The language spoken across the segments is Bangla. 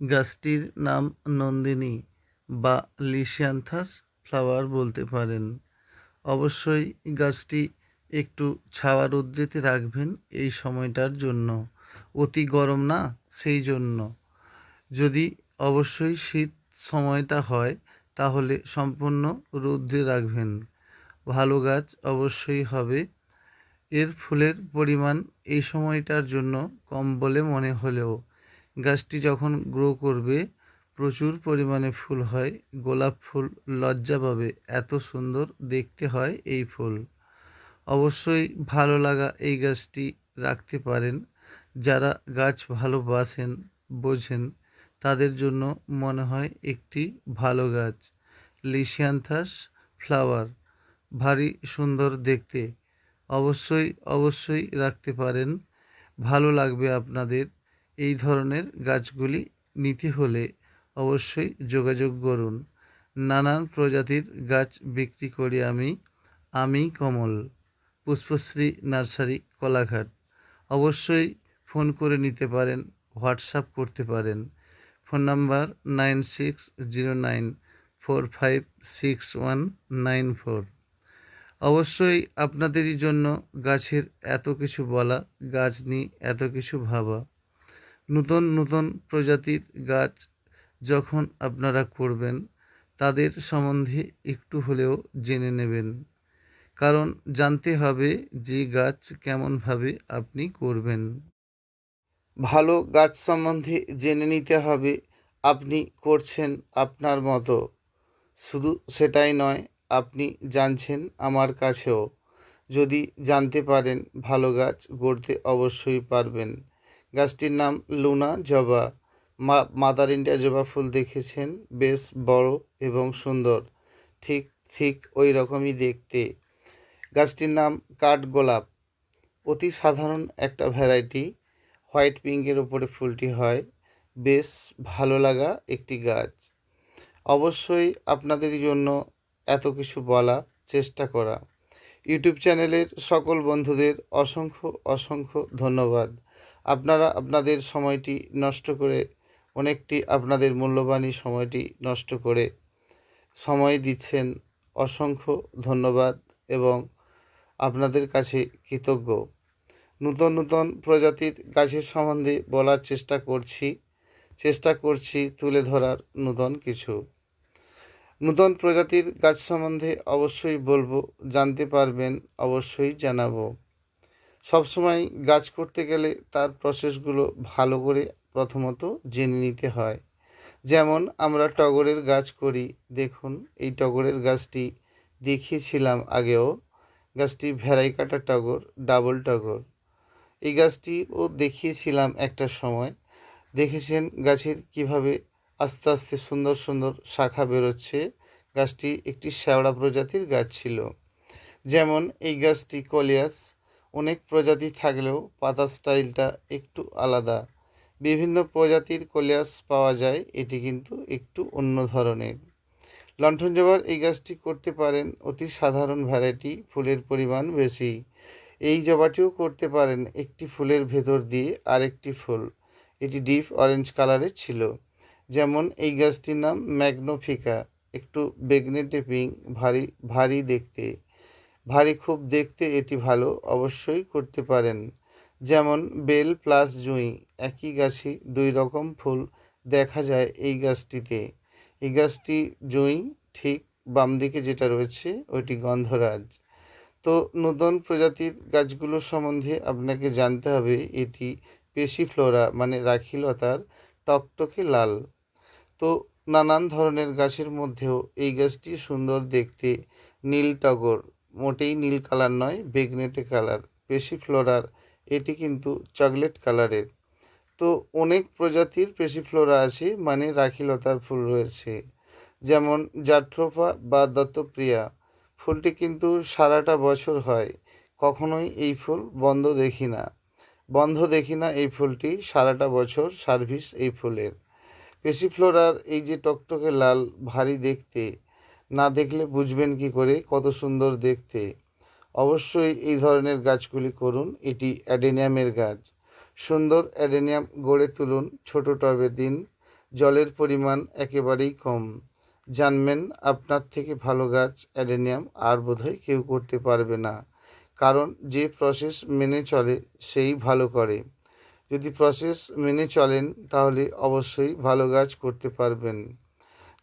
গাছটির নাম নন্দিনী বা লিশিয়ান্থাস ফ্লাওয়ার বলতে পারেন। অবশ্যই গাছটি একটু ছাওয়া রৌদ্রেতে রাখবেন এই সময়টার জন্য। অতি গরম না, সেই জন্য। যদি অবশ্যই শীত সময়টা হয়, তাহলে সম্পূর্ণ রৌদ্রে রাখবেন। ভালো গাছ অবশ্যই হবে। এর ফুলের পরিমাণ এই সময়টার জন্য কম বলে মনে হলেও। গাছটি যখন গ্রো করবে, প্রচুর পরিমাণে ফুল হয়। গোলাপ ফুল লজ্জা পাবে, এত সুন্দর দেখতে হয় এই ফুল। অবশ্যই ভালো লাগা এই গাছটি রাখতে পারেন। যারা গাছ ভালোবাসেন, বোঝেন, তাদের জন্য মনে হয় একটি ভালো গাছ। লিশিয়ান্থাস ফ্লাওয়ার, ভারী সুন্দর দেখতে। অবশ্যই অবশ্যই রাখতে পারেন। ভালো লাগবে আপনাদের। এই ধরনের গাছগুলি নিতে হলে অবশ্যই যোগাযোগ করুন। নানান প্রজাতির গাছ বিক্রি করি আমি। আমি কমল, পুষ্পশ্রী নার্সারি, কলাঘাট। অবশ্যই ফোন করে নিতে পারেন, হোয়াটসঅ্যাপ করতে পারেন। Phone number nine six zero nine four five six one nine four. অবশ্যই আপনাদেরই জন্য গাছের এত কিছু বলা, গাছ নিয়ে এত কিছু ভাবা। নতুন নতুন প্রজাতির গাছ যখন আপনারা করবেন, তাদের সম্বন্ধে একটু হলেও জেনে নেবেন। কারণ জানতে হবে যে গাছ কেমনভাবে আপনি করবেন। ভালো গাছ সম্বন্ধে জেনে নিতে হবে, আপনি করছেন আপনার মতো। শুধু সেটাই নয়, আপনি জানছেন আমার কাছেও। যদি জানতে পারেন ভালো গাছ গড়তে অবশ্যই পারবেন। গাছটির নাম লুনা জবা মা, মাদার ইন্ডিয়া জবা ফুল দেখেছেন। বেশ বড় এবং সুন্দর। ঠিক ঠিক ওই রকমই দেখতে। গাছটির নাম কাঠ গোলাপ। অতি সাধারণ একটা ভ্যারাইটি। হোয়াইট পিঙ্কের ওপরে ফুলটি হয়। বেশ ভালো লাগা একটি গাছ। অবশ্যই আপনাদের জন্য এত কিছু বলা চেষ্টা করা। ইউটিউব চ্যানেলের সকল বন্ধুদের অসংখ্য অসংখ্য ধন্যবাদ। আপনারা, আপনাদের সময়টি নষ্ট করে, অনেকটি আপনাদের মূল্যবানী সময়টি নষ্ট করে সময় দিচ্ছেন। অসংখ্য ধন্যবাদ এবং আপনাদের কাছে কৃতজ্ঞ। নূতন নূতন প্রজাতির গাছের সম্বন্ধে বলার চেষ্টা করছি চেষ্টা করছি তুলে ধরার নূতন কিছু। নূতন প্রজাতির গাছ সম্বন্ধে অবশ্যই বলব, জানতে পারবেন, অবশ্যই জানাব। সবসময় গাছ করতে গেলে তার প্রসেসগুলো ভালো করে প্রথমত জেনে নিতে হয়। যেমন আমরা টগরের গাছ করি, দেখুন এই টগরের গাছটি দেখিয়েছিলাম আগেও। গাছটি ভ্যারাইকাটা টগর, ডাবল টগর। এই গাছটিও দেখিয়েছিলাম একটা সময়। দেখেছেন গাছের কীভাবে আস্তে আস্তে সুন্দর সুন্দর শাখা বেরোচ্ছে? গাছটি একটি শ্যাওড়া প্রজাতির গাছ ছিল। যেমন এই গাছটি কলিয়াস অনেক প্রজাতি থাকলেও পাতা স্টাইলটা একটু আলাদা। বিভিন্ন প্রজাতির কলিয়াস পাওয়া যায়, এটি কিন্তু একটু অন্য ধরনের। লণ্ঠন জবার এই গাছটি করতে পারেন অতি সাধারণ ভ্যারাইটি ফুলের পরিমাণ বেশি। এই জবাটিও করতে পারেন একটি ফুলের ভেতর দিয়ে আরেকটি ফুল। এটি ডিপ অরেঞ্জ কালারের ছিল। যেমন এই গাছটির নাম ম্যাগনোফিকা। একটু বেগনেটে পিঙ্ক ভারী ভারী দেখতে। ভারী খুব দেখতে এটি ভালো অবশ্যই করতে পারেন। যেমন বেল প্লাস জুঁই, একই গাছে দুই রকম ফুল দেখা যায় এই গাছটিতে। এই গাছটি জুঁই ঠিক বাম দিকে যেটা রয়েছে ওইটি গন্ধরাজ। তো নতুন প্রজাতির গাছগুলো সম্বন্ধে আপনাকে জানতে হবে, এটি পেশিফ্লোরা মানে রাখিলতার টকটকে লাল। তো নানান ধরনের গাছের মধ্যেও এই গাছটি সুন্দর দেখতে নীল টগর। মোটেই নীল কালার নয়, বেগনেটে কালার পেশিফ্লোরার এটি কিন্তু চকলেট কালারের। তো অনেক প্রজাতির পেশিফ্লোরা আছে মানে রাখিলতার ফুল রয়েছে। যেমন জাট্রোপা বা দত্তপ্রিয়া। ফুলটি কিন্তু সারাটা বছর হয়। কখনোই এই ফুল বন্ধ দেখি না। বন্ধ দেখি না এই ফুলটি, সারাটা বছর সার্ভিস এই ফুলের। পেসিফ্লোরার এই যে টকটকে লাল, ভারী দেখতে না দেখলে বুঝবেন কি করে, কত সুন্দর দেখতে। অবশ্যই এই ধরনের গাছগুলি করুন, এটি অ্যাডেনিয়ামের গাছ। সুন্দর অ্যাডেনিয়াম গড়ে তুলুন, ছোট টবে দিন, জলের পরিমাণ একেবারেই কম। জানবেন আপনার থেকে ভালো গাছ অ্যাডেনিয়াম আর বোধহয় কেউ করতে পারবে না, কারণ যে প্রসেস মেনে চলে সেই ভালো করে। যদি প্রসেস মেনে চলেন, তাহলে অবশ্যই ভালো গাছ করতে পারবেন।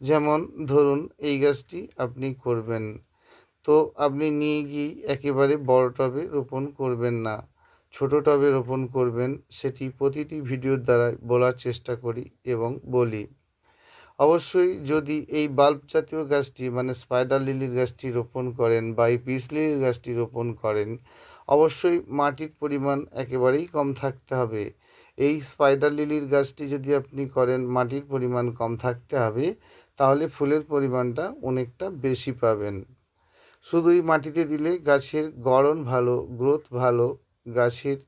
যেমন ধরুন এই গাছটি আপনি করবেন। তো আপনি নিয়ে গিয়ে একেবারে বড় টবে রোপণ করবেন না। ছোট টবে রোপণ করবেন, সেটি প্রতিটি ভিডিওর দ্বারা বলার চেষ্টা করি এবং বলি। অবশ্যই যদি এই বাল্ব জাতীয় গাছটি মানে স্পাইডার লিলির গাছটি রোপণ করেন বা এই পিস লিলির গাছটি রোপণ করেন, অবশ্যই মাটির পরিমাণ একেবারেই কম থাকতে হবে। এই স্পাইডার লিলির গাছটি যদি আপনি করেন, মাটির পরিমাণ কম থাকতে হবে। তাহলে ফুলের পরিমাণটা অনেকটা বেশি পাবেন। শুধুই মাটিতে দিলে গাছের গড়ন ভালো গ্রোথ ভালো, গাছের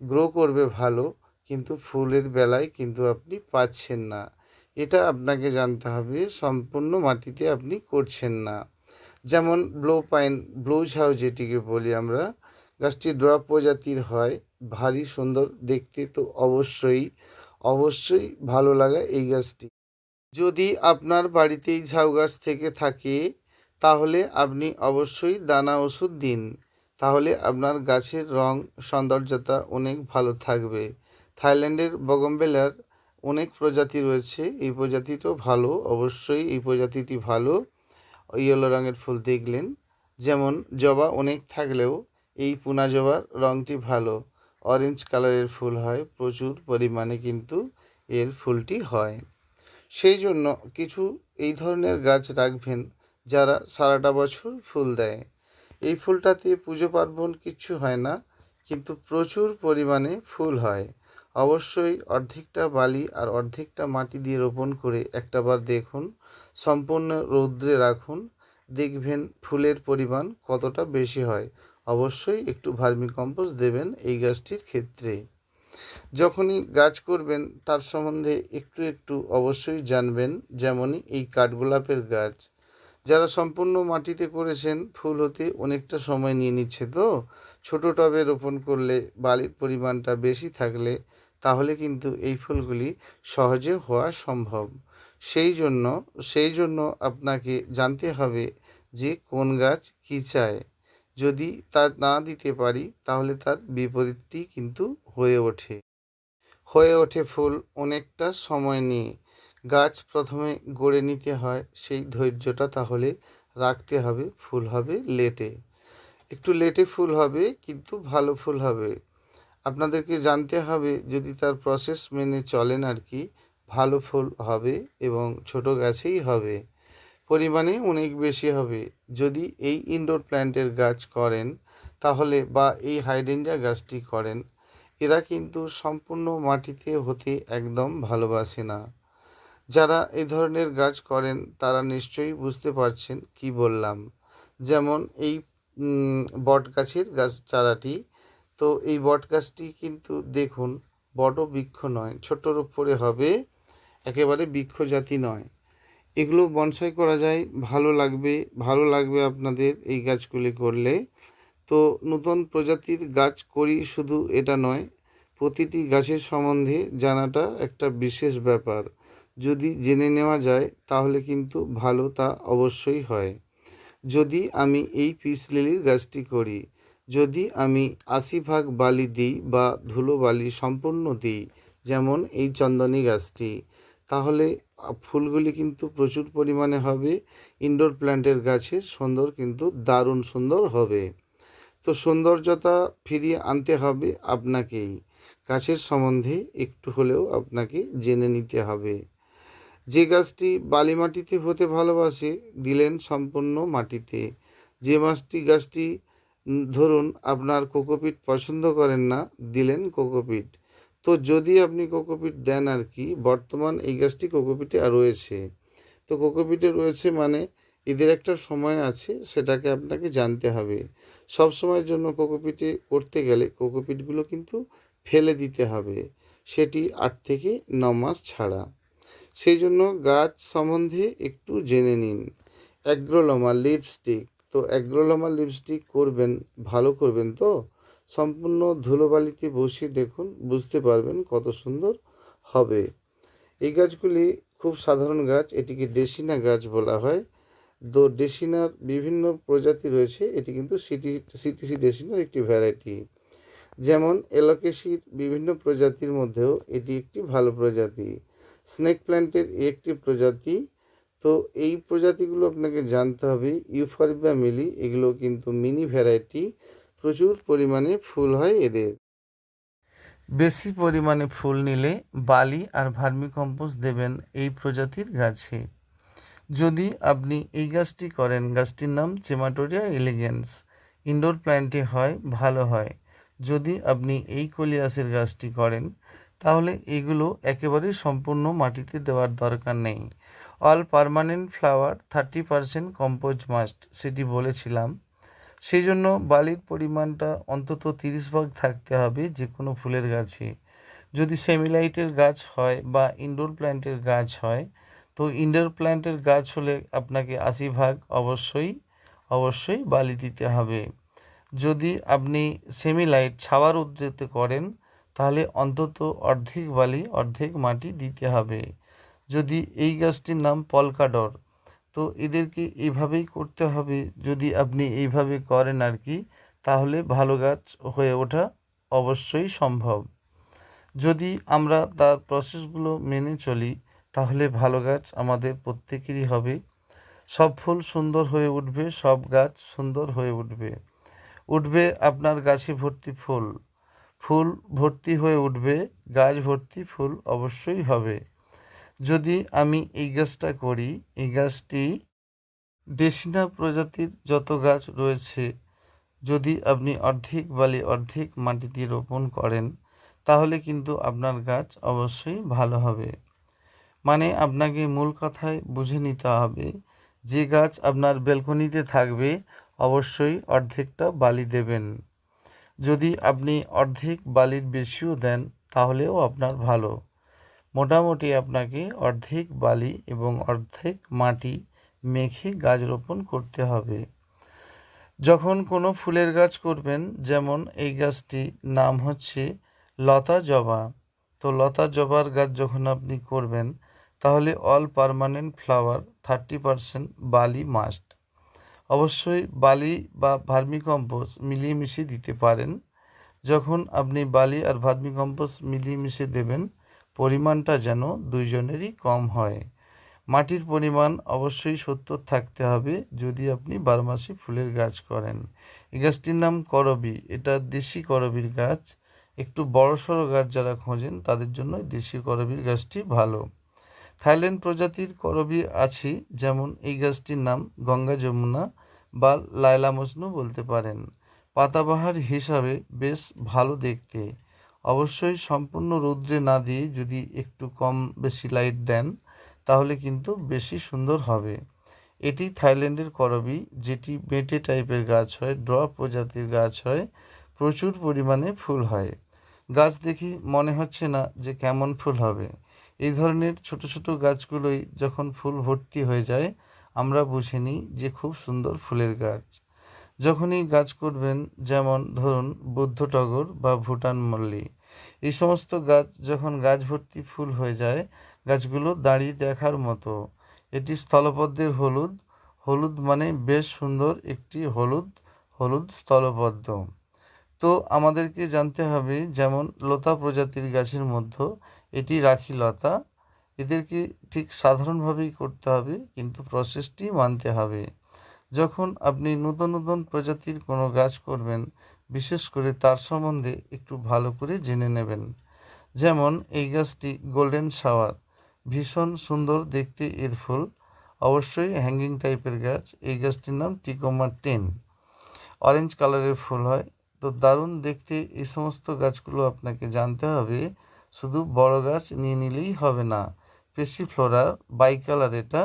গ্রো করবে ভালো, কিন্তু ফুলের বেলায় কিন্তু আপনি পাচ্ছেন না। এটা আপনাকে জানতে হবে, সম্পূর্ণ মাটিতে আপনি করছেন না। যেমন ব্লো পাইন, ব্লো ঝাউ যেটিকে বলি আমরা, গাছটি ড্রপ প্রজাতির হয়, ভারী সুন্দর দেখতে তো অবশ্যই অবশ্যই ভালো লাগা এই গাছটি। যদি আপনার বাড়িতেই ঝাউ গাছ থেকে থাকে, তাহলে আপনি অবশ্যই দানা ওষুধ দিন। তাহলে আপনার গাছের রং সৌন্দর্যতা অনেক ভালো থাকবে। থাইল্যান্ডের বগমবেলার অনেক প্রজাতি রয়েছে। এই প্রজাতিটাও ভালো, অবশ্যই এই প্রজাতিটি ভালো। ইয়েলো রঙের ফুল দেখলেন। যেমন জবা অনেক থাকলেও এই পুনা জবার রঙটি ভালো। অরেঞ্জ কালারের ফুল হয়, প্রচুর পরিমাণে কিন্তু এর ফুলটি হয়। সেই জন্য কিছু এই ধরনের গাছ রাখবেন যারা সারাটা বছর ফুল দেয়। এই ফুলটাতে পুজো পার্বণ কিচ্ছু হয় না, কিন্তু প্রচুর পরিমাণে ফুল হয়। অবশ্যই অর্ধেকটা বালি আর অর্ধেকটা মাটি দিয়ে রোপণ করে একটাবার দেখুন, সম্পূর্ণ রৌদ্রে রাখুন, দেখবেন ফুলের পরিমাণ কতটা বেশি হয়। অবশ্যই একটু ভার্মিকম্পোস্ট দেবেন এই গাছটির ক্ষেত্রে। যখনই গাছ করবেন, তার সম্বন্ধে একটু একটু অবশ্যই জানবেন, যেমনই এই কাঠগোলাপের গাছ। যারা সম্পূর্ণ মাটিতে করেছেন, ফুল হতে অনেকটা সময় নিয়ে নিচ্ছে তো। ছোটো টবে রোপণ করলে বালির পরিমাণটা বেশি থাকলে, তাহলে কিন্তু এই ফুলগুলি সহজে হওয়া সম্ভব। সেই জন্য সেই জন্য আপনাকে জানতে হবে যে কোন গাছ কী চায়। যদি তা না দিতে পারি, তাহলে তার বিপরীতটি কিন্তু হয়ে ওঠে। হয়ে ওঠে ফুল অনেকটা সময় নিয়ে। গাছ প্রথমে গড়ে নিতে হয়, সেই ধৈর্যটা তাহলে রাখতে হবে, ফুল হবে লেটে। একটু লেটে ফুল হবে, কিন্তু ভালো ফুল হবে। আপনাদেরকে জানতে হবে, যদি তার প্রসেস মেনে চলেন আর কি, ভালো ফুল হবে এবং ছোট গাছেই হবে। পরিমাণে অনেক বেশি হবে। যদি এই ইনডোর প্ল্যান্টের গাছ করেন, তাহলে বা এই হাইডেঞ্জা গাছটি করেন, এরা কিন্তু সম্পূর্ণ মাটিতে হতে একদম ভালোবাসে না। যারা এই ধরনের গাছ করেন, তারা নিশ্চয়ই বুঝতে পারছেন কি বললাম। যেমন এই বট গাছের গাছ চারাটি, তো এই বট গাছটি কিন্তু দেখুন, বড় বৃক্ষ নয়, ছোটোর উপরে হবে, একেবারে বৃক্ষ জাতি নয়। এগুলো বনসাই করা যায়, ভালো লাগবে ভালো লাগবে আপনাদের এই গাছগুলি করলে। তো নতুন প্রজাতির গাছ করি শুধু এটা নয়, প্রতিটি গাছের সম্বন্ধে জানাটা একটা বিশেষ ব্যাপার। যদি জেনে নেওয়া যায়, তাহলে কিন্তু ভালো তা অবশ্যই হয়। যদি আমি এই পিস লিলির গাছটি করি, যদি আমি আশি ভাগ বালি দিই বা ধুলো বালি সম্পূর্ণ দিই, যেমন এই চন্দনী গাছটি, তাহলে ফুলগুলি কিন্তু প্রচুর পরিমাণে হবে। ইনডোর প্ল্যান্টের গাছের সুন্দর কিন্তু দারুণ সুন্দর হবে। তো সৌন্দর্যতা ফিরিয়ে আনতে হবে আপনাকেই। গাছের সম্বন্ধে একটু হলেও আপনাকে জেনে নিতে হবে। যে গাছটি বালি মাটিতে হতে ভালোবাসে, দিলেন সম্পূর্ণ মাটিতে। যে মাছটি গাছটি ধরুন আপনার কোকোপিট পছন্দ করেন না, দিলেন কোকোপিট। তো যদি আপনি কোকোপিট দেন আর কি, বর্তমান এই গাছটি কোকোপিটে রয়েছে। তো কোকোপিটে রয়েছে মানে এদের একটা সময় আছে, সেটাকে আপনাকে জানতে হবে। সব সময়ের জন্য কোকোপিটে করতে গেলে কোকোপিটগুলো কিন্তু ফেলে দিতে হবে, সেটি আট থেকে ন মাস ছাড়া। সেই জন্য গাছ সম্বন্ধে একটু জেনে নিন। অ্যাগ্রোলোমা লিপস্টিক, তো অ্যাগ্রোলোমা লিপস্টিক করবেন, ভালো করবেন তো? সম্পূর্ণ ধুলোবালিতে বসিয়ে দেখুন, বুঝতে পারবেন কত সুন্দর হবে। এই গাছগুলি খুব সাধারণ গাছ, এটিকে ডেসিনা গাছ বলা হয়। তো ডেসিনার বিভিন্ন প্রজাতি রয়েছে, এটি কিন্তু সিটি সিটিসি ডেসিনার একটি ভ্যারাইটি। যেমন এলোকেসির বিভিন্ন প্রজাতির মধ্যেও এটি একটি ভালো প্রজাতি। স্নেক প্ল্যান্টের একটি প্রজাতি। তো এই প্রজাতিগুলো আপনাকে জানতে হবে, ইউফরবিয়া মিলি, এগুলো কিন্তু মিনি ভ্যারাইটি। প্রচুর পরিমাণে ফুল হয় এদের। বেশি পরিমাণে ফুল নিলে বালি আর ভার্মিকম্পোস্ট দেবেন এই প্রজাতির গাছে। যদি আপনি এই গাছটি করেন, গাছটির নাম চেমাটোরিয়া এলিগেন্স ইনডোর প্ল্যান্টে হয়, ভালো হয়। যদি আপনি এই কলিয়াসের গাছটি করেন, তাহলে এগুলো একেবারেই সম্পূর্ণ মাটিতে দেওয়ার দরকার নেই। All permanent flower thirty percent compost must সেটি বলেছিলাম। সেই জন্য বালির পরিমাণটা অন্তত তিরিশ ভাগ থাকতে হবে যে কোনো ফুলের গাছে। যদি সেমিলাইটের গাছ হয় বা ইনডোর প্ল্যান্টের গাছ হয়, তো ইনডোর প্ল্যান্টের গাছ হলে আপনাকে আশি ভাগ অবশ্যই অবশ্যই বালি দিতে হবে। যদি আপনি সেমিলাইট ছাওয়ার উদ্যোগে করেন, তাহলে অন্তত অর্ধেক বালি, অর্ধেক মাটি দিতে হবে। যদি এই গাছটির নাম পলকাডর তো এদেরকে এইভাবেই করতে হবে। যদি আপনি এইভাবে করেন আর কি তাহলে ভালো গাছ হয়ে ওঠা অবশ্যই সম্ভব। যদি আমরা তার প্রসেসগুলো মেনে চলি, তাহলে ভালো গাছ আমাদের প্রত্যেকেরই হবে। সব ফুল সুন্দর হয়ে উঠবে, সব গাছ সুন্দর হয়ে উঠবে। উঠবে আপনার গাছে ভর্তি ফুল। ফুল ভর্তি হয়ে উঠবে, গাছ ভর্তি ফুল অবশ্যই হবে। যদি আমি এই গাছটা করি, এই গাছটি দেশিনা প্রজাতির যত গাছ রয়েছে, যদি আপনি অর্ধেক বালি, অর্ধেক মাটি দিয়ে রোপণ করেন, তাহলে কিন্তু আপনার গাছ অবশ্যই ভালো হবে। মানে আপনাকে মূল কথায় বুঝে নিতে হবে, যে গাছ আপনার বেলকনিতে থাকবে, অবশ্যই অর্ধেকটা বালি দেবেন। যদি আপনি অর্ধেক বালির বেশিও দেন, তাহলেও আপনার ভালো। মোটামুটি আপনাকে অর্ধেক বালি এবং অর্ধেক মাটি মেখে গাছ রোপণ করতে হবে। যখন কোনো ফুলের গাছ করবেন, যেমন এই গাছটি নাম হচ্ছে লতা জবা। তো লতা জবার গাছ যখন আপনি করবেন, তাহলে all permanent flower thirty percent বালি মাস্ট অবশ্যই বালি বা ভার্মিকম্পোস্ট মিলিয়ে মিশিয়ে দিতে পারেন। যখন আপনি বালি আর ভার্মিকম্পোস্ট মিলিয়ে মিশিয়ে দেবেন পরিমাণটা যেন দুইজনেরই কম হয়। মাটির পরিমাণ অবশ্যই সত্তর থাকতে হবে যদি আপনি বারমাসি ফুলের গাছ করেন। এই গাছটির নাম করবি। এটা দেশি করবির গাছ। একটু বড় সড়ো গাছ যারা খোঁজেন, তাদের জন্য দেশি করবির গাছটি ভালো। থাইল্যান্ড প্রজাতির করবি আছে, যেমন এই গাছটির নাম গঙ্গা যমুনা বা লায়লা মজনু বলতে পারেন। পাতাবাহার হিসাবে বেশ ভালো দেখতে। অবশ্যই সম্পূর্ণ রৌদ্রে না দিয়ে যদি একটু কম বেশি লাইট দেন, তাহলে কিন্তু বেশি সুন্দর হবে। এটি থাইল্যান্ডের করবি, যেটি বেঁটে টাইপের গাছ হয়, ড্র প্রজাতির গাছ হয়, প্রচুর পরিমাণে ফুল হয়। গাছ দেখি মনে হচ্ছে না যে কেমন ফুল হবে। এই ধরনের ছোট ছোট গাছগুলোই যখন ফুল ভর্তি হয়ে যায়, আমরা বুঝে নিই যে খুব সুন্দর ফুলের গাছ। যখনই গাছ করবেন, যেমন ধরুন বুদ্ধ টগর বা ভুটান মল্লি এই সমস্ত গাছ যখন গাছ ভর্তি ফুল হয়ে যায়, গাছগুলো দাঁড়িয়ে দেখার মতো। এটি স্থলপদ্মের হলুদ। হলুদ মানে বেশ সুন্দর একটি হলুদ হলুদ স্থলপদ্ম। তো আমাদেরকে জানতে হবে, যেমন লতা প্রজাতির গাছের মধ্যে এটি রাখি লতা। এদেরকে ঠিক সাধারণভাবেই করতে হবে, কিন্তু প্রসেসটি মানতে হবে। যখন আপনি নতুন নতুন প্রজাতির কোনো গাছ করবেন বিশেষ করে তার সম্বন্ধে একটু ভালো করে জেনে নেবেন। যেমন, এই গাছটি গোল্ডেন শাওয়ার ভীষণ সুন্দর দেখতে এর ফুল। অবশ্যই হ্যাঙ্গিং টাইপের গাছ, এই গাছটির নাম টিকোমা টেন অরেঞ্জ কালারের ফুল হয়। তো দারুণ দেখতে এই সমস্ত গাছগুলো আপনাকে জানতে হবে। শুধু বড় গাছ নিয়ে নিলেই হবে না। পেশি ফ্লোরা বাই কালার এটা,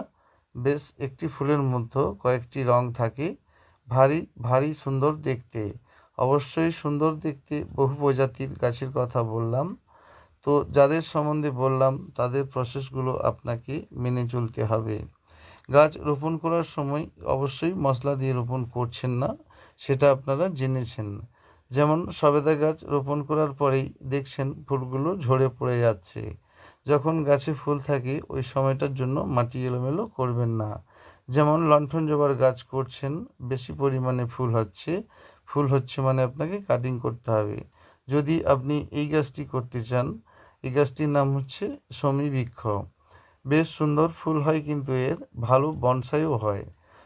বেশ একটি ফুলের মধ্যে কয়েকটি রং থাকে। ভারী ভারী সুন্দর দেখতে। অবশ্যই সুন্দর দেখতে বহু প্রজাতির গাছের কথা বললাম। তো যাদের সম্বন্ধে বললাম, তাদের প্রসেসগুলো আপনাকে মেনে চলতে হবে। গাছ রোপণ করার সময় অবশ্যই মশলা দিয়ে রোপণ করছেন না, সেটা আপনারা জেনেছেন। যেমন সবেদা গাছ রোপণ করার পরেই দেখছেন ফুলগুলো ঝরে পড়ে যাচ্ছে। যখন গাছে ফুল থাকে, ওই সময়টার জন্য মাটি এলোমেলো করবেন না। যেমন লণ্ঠন জবার গাছ করছেন, বেশি পরিমাণে ফুল হচ্ছে ফুল হচ্ছে মানে আপনাকে কাটিং করতে হবে। যদি আপনি এই গাছটি করতে চান, এই গাছটির নাম হচ্ছে সমী বৃক্ষ। বেশ সুন্দর ফুল হয় কিন্তু এর, ভালো বনসাইও হয়।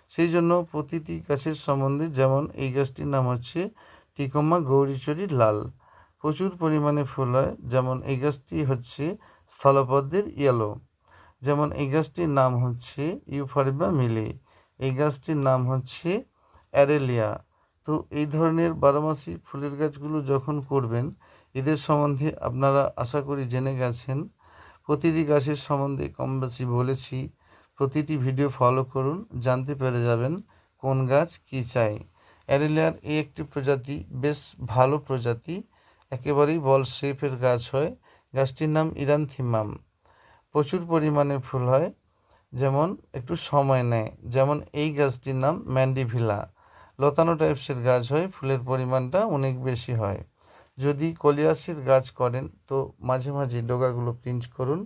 সেই জন্য প্রতিটি গাছের সম্বন্ধে যেমন এই গাছটির নাম হচ্ছে টিকমা গৌরীচুরি লাল। প্রচুর পরিমাণে ফুল হয়, যেমন এই গাছটি হচ্ছে স্থলপদ্মের ইয়েলো যেমন এই গাছটির নাম হচ্ছে ইউফারিবা মিলি এই গাছটির নাম হচ্ছে অ্যারেলিয়া তো এই ধরনের বারোমাসি ফুলের গাছগুলো যখন করবেন, এদের সম্বন্ধে আপনারা আশা করি জেনে গেছেন। প্রতিটি গাছের সম্বন্ধে কম বেশি বলেছি। প্রতিটি ভিডিও ফলো করুন, জানতে পেরে যাবেন কোন গাছ কী চাই। অ্যারেলিয়ার এই একটি প্রজাতি, বেশ ভালো প্রজাতি। একেবারেই বল শেপের গাছ হয়। গাছটির নাম ইরানথিমাম। প্রচুর পরিমাণে ফুল হয়। যেমন, একটু সময় নেয়। যেমন, এই গাছটির নাম ম্যান্ডিভিলা। লতানো টাইপসের গাছ হয় ফুলের পরিমাণটা অনেক বেশি হয়। যদি কলিয়াসির গাছ করেন, তো মাঝে মাঝে ডোগাগুলো পিঞ্চ করুন,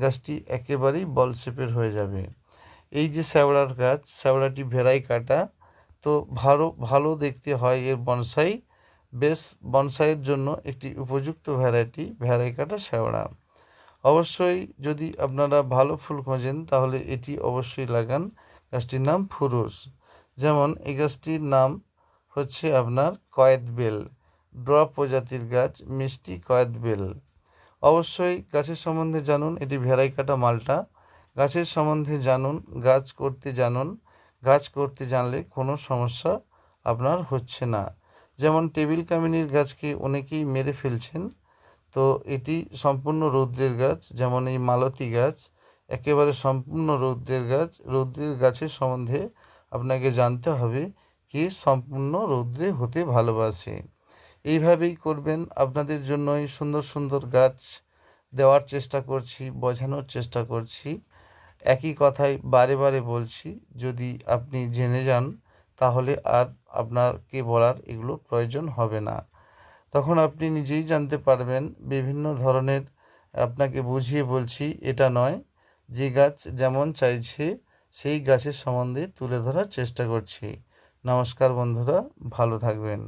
গাছটি একেবারেই বল শেপের হয়ে যাবে। এই যে শ্যাওড়ার গাছ, শ্যাওড়াটি ভেরাই কাটা, তো ভালো ভালো দেখতে হয় এর বনসাই। বেশ, বনসাইয়ের জন্য একটি উপযুক্ত ভ্যারাইটি ভ্যারাই কাটা শ্যাওড়া। অবশ্যই যদি আপনারা ভালো ফুল খোঁজেন, তাহলে এটি অবশ্যই লাগান। গাছটির নাম ফুরুস। যেমন, এই গাছটির নাম হচ্ছে আপনার কয়েদ বেল। ড্রপ প্রজাতির গাছ, মিষ্টি কয়েদ বেল। অবশ্যই গাছের সম্বন্ধে জানুন, এটি ভেরাই কাটা মালটা। গাছের সম্বন্ধে জানুন, গাছ করতে জানুন। গাছ করতে জানলে কোনো সমস্যা আপনার হচ্ছে না। যেমন, টেবিল কামিনীর গাছকে অনেকেই মেরে ফেলছেন। তো এটি সম্পূর্ণ রৌদ্রের গাছ, যেমন এই মালতী গাছ, একেবারে সম্পূর্ণ রৌদ্রের গাছ। রৌদ্রের গাছের সম্বন্ধে আপনাকে জানতে হবে কে সম্পূর্ণ রৌদ্রে হতে ভালোবাসে। এইভাবেই করবেন, আপনাদের জন্যই সুন্দর সুন্দর গাছ দেওয়ার চেষ্টা করছি, বোঝানোর চেষ্টা করছি। একই কথাই বারে বারে বলছি, যদি আপনি জেনে যান, তাহলে আর আপনাকে বলার এগুলো প্রয়োজন হবে না। তখন আপনি নিজেই জানতে পারবেন, বিভিন্ন ধরনের আপনাকে বুঝিয়ে বলছি, এটা নয়, যে গাছ যেমন চাইছে সেই গাছের সম্বন্ধে তুলে ধরার চেষ্টা করছি। নমস্কার বন্ধুরা ভালো থাকবেন।